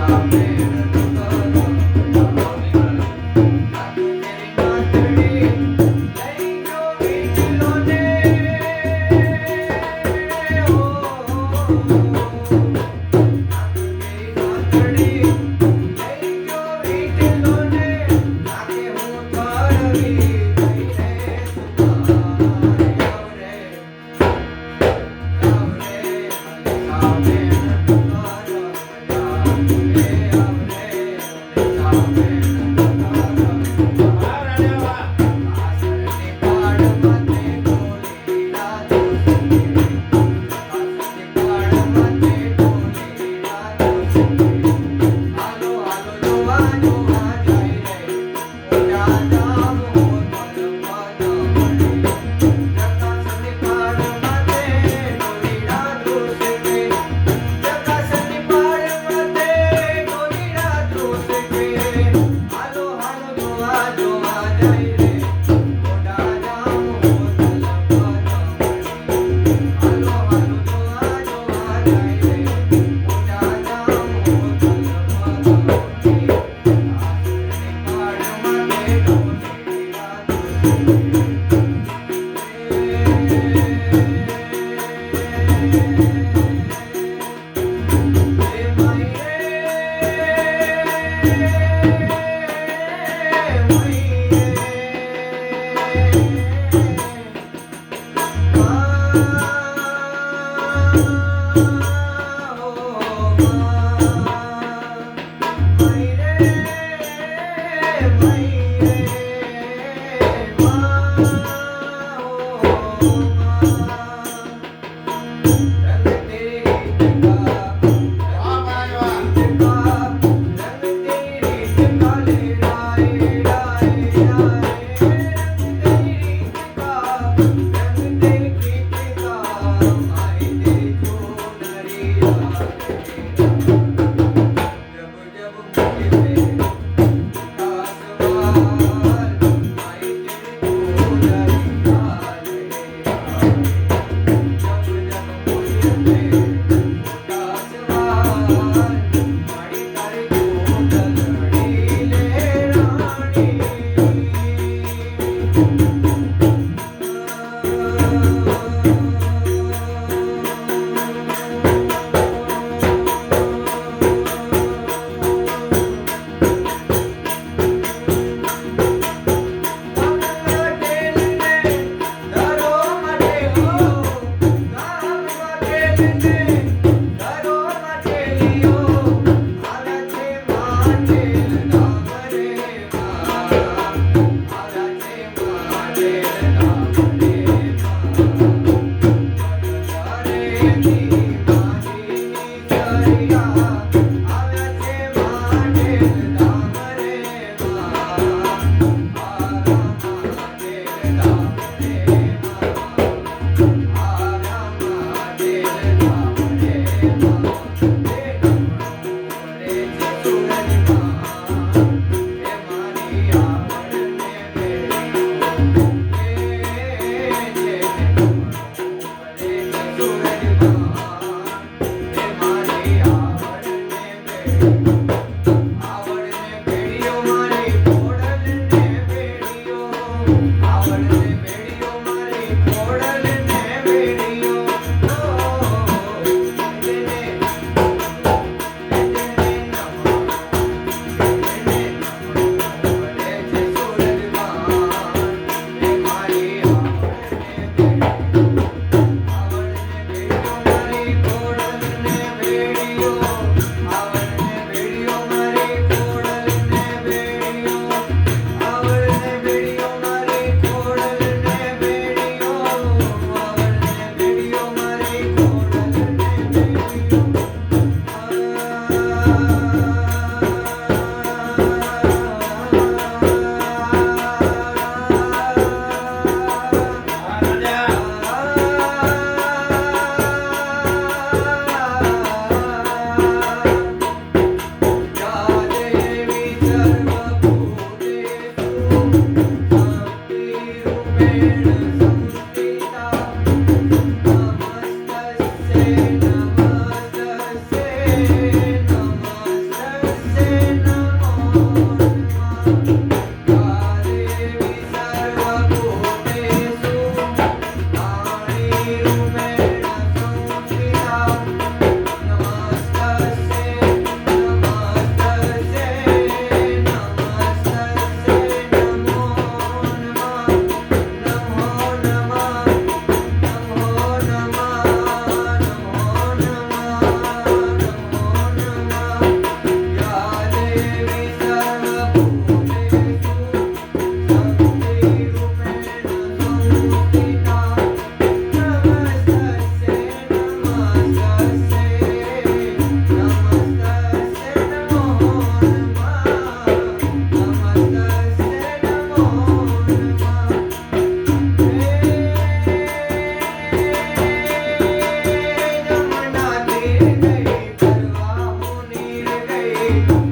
Amém. Bye.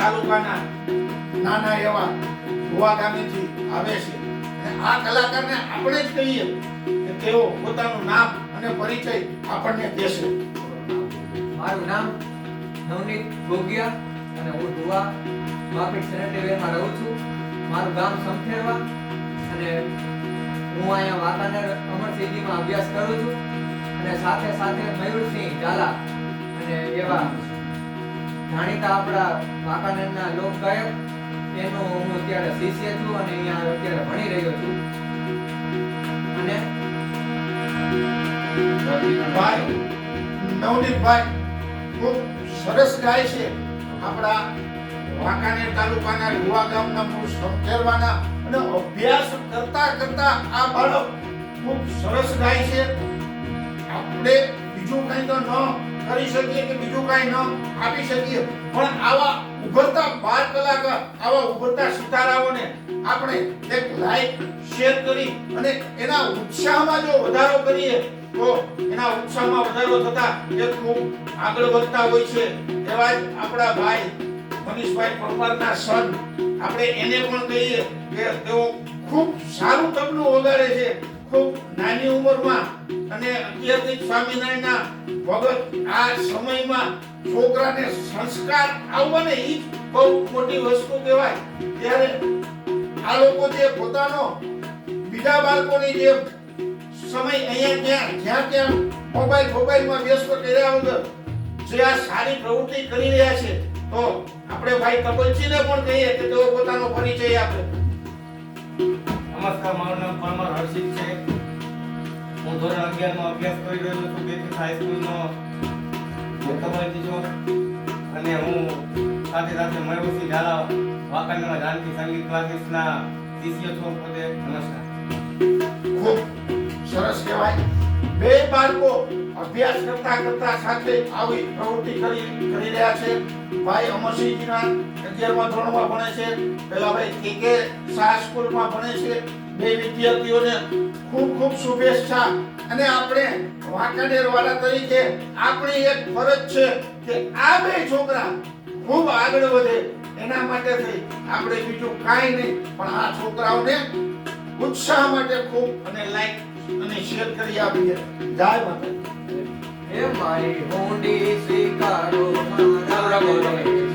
તાલુકાના નાના એવા ગોવા ગામેથી આવે છે. અને આ કલાકારને આપણે જ કહીએ કે તેઓ પોતાનું નામ અને પરિચય આપણને દેશે. મારું નામ નવનીત ગોગિયા અને હું ગોવા માપી સેનેટરીમાં રહું છું. મારું ગામ સમથેરવા અને હું અહીંયા વાંકાનેર અમરસિંહજીમાં અભ્યાસ કરું છું. અને સાથે સાથે મયુરસિંહ ઝાલા અને એવા જાણીતા આપણા વાંકાનેરના લોકગાયક, એનો હું અત્યારે શિષ્ય છું અને અહીંયા અત્યારે ભણી રહ્યો છું. અને ભાઈ, નવનીતભાઈ, ખૂબ સરસ ગાય છે. આપણા વાંકાનેર તાલુકાના યુવા ગામના મૂળ સમથેરવાના અને અભ્યાસ કરતા કરતા આ બાળક ખૂબ સરસ ગાય છે. આપણે બીજું કંઈ તો ન કરી શકીએ કે બીજું કંઈ ન આપી શકીએ. પણ આવા ઉભરતા બાદ આવા ઉભરતા સિતારાઓને આપણે એક લાઈક શેર કરી અને એના ઉત્સાહમાં જો વધારો કરીએ, તો એના ઉત્સાહમાં વધારો થતા એ ખૂબ આગળ વધતા હોય છે. એવા જ આપણા ભાઈ મનીષભાઈ પરમારના સન આપણે એને પણ કહીએ કે તેઓ ખૂબ સારું તબલું વગાડે છે. ખૂબ નાની ઉંમરમાં અને અત્યારથી સ્વામિનારાયણના ભગત આ સમયમાં છોકરાને સંસ્કાર આવવાને એ જ બહુ મોટી વસ્તુ કહેવાય. ત્યારે આ લોકો જે પોતાનો બીજા બાળકોની જે સમય અહીંયા ત્યાં, જ્યાં ત્યાં મોબાઈલ, મોબાઈલમાં વ્યસ્ત કર્યા વગર જે આ સારી પ્રવૃત્તિ કરી રહ્યા છે, તો આપણે ભાઈ કપલજીને પણ કહીએ કે તેઓ પોતાનો પરિચય આપે. નમસ્કાર, મારું નામ પરમાર હર્ષિત છે. હું ધોરણ અગિયારમાં અભ્યાસ કરી રહ્યો છું, બેથી હાઈસ્કૂલનો મુક્તભાઈ છું અને હું સાથે સાથે મયુરસિંહ ઝાલા વાંકાનેરમાં જાનકી સંગીત ક્લાસીસના શિષ્ય છું પોતે. નમસ્કાર. ખૂબ સરસ કહેવાય. બે બાળકો અભ્યાસ કરતા કરતા સાથે આવી પ્રવૃત્તિ કરી કરી રહ્યા છે. ભાઈ અમરસિંહજીના અગિયારમાં ધોરણમાં ભણે છે. પેલા ભાઈ કે કે શાહ સ્કૂલમાં ભણે છે. બે વિદ્યાર્થીઓને ખૂબ ખૂબ શુભેચ્છા. અને આપણે વાંકાનેર વાળા તરીકે આપણી એક ફરજ છે કે આ બે છોકરા ખૂબ આગળ વધે. એના માટે થઈ આપણે બીજું કાંઈ નહીં પણ આ છોકરાઓને ઉત્સાહ માટે ખૂબ અને લાઈક અને શેર કરી આપીએ. જય માતા હે મારી હોડી સ્વીકારો મારા.